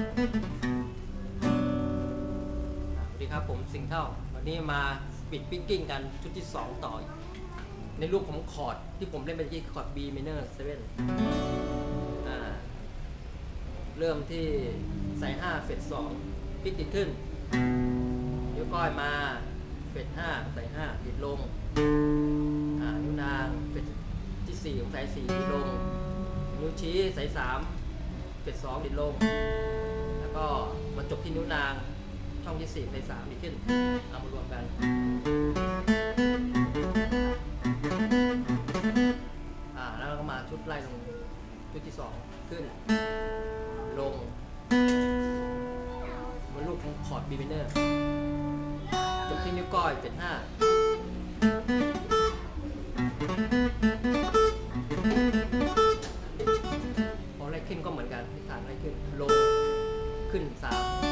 สวัสดีครับผมสิงเท่า วันนี้มาบิดปิ้งกิ้งกันชุดที่ 2 ต่อ ในรูปของคอร์ดที่ผมเล่นไปที่คอร์ด B minor 7อ่าเริ่มที่สาย5เฟส2ปิกติดขึ้นนิ้วก้อยมาเฟส5สาย5ปิดลงนิ้วนางเฟดที่ 4 ของสาย4ปิดลง นิ้วชี้สาย3เฟส2ปิดลง แล้วก็มาจบที่นิ้วนางช่องที่4สาย3ดิดขึ้น เอามารวมกันอ่าแล้วก็มาชุดไล่ลงชุดที่2ขึ้น ลงมันลูกของคอร์ดบีเมเนอร์จบที่นิ้วก้อยเจ็ดห้าพอไล่ขึ้นก็เหมือนกันทิศทางไล่ขึ้นลง ขึ้นสาม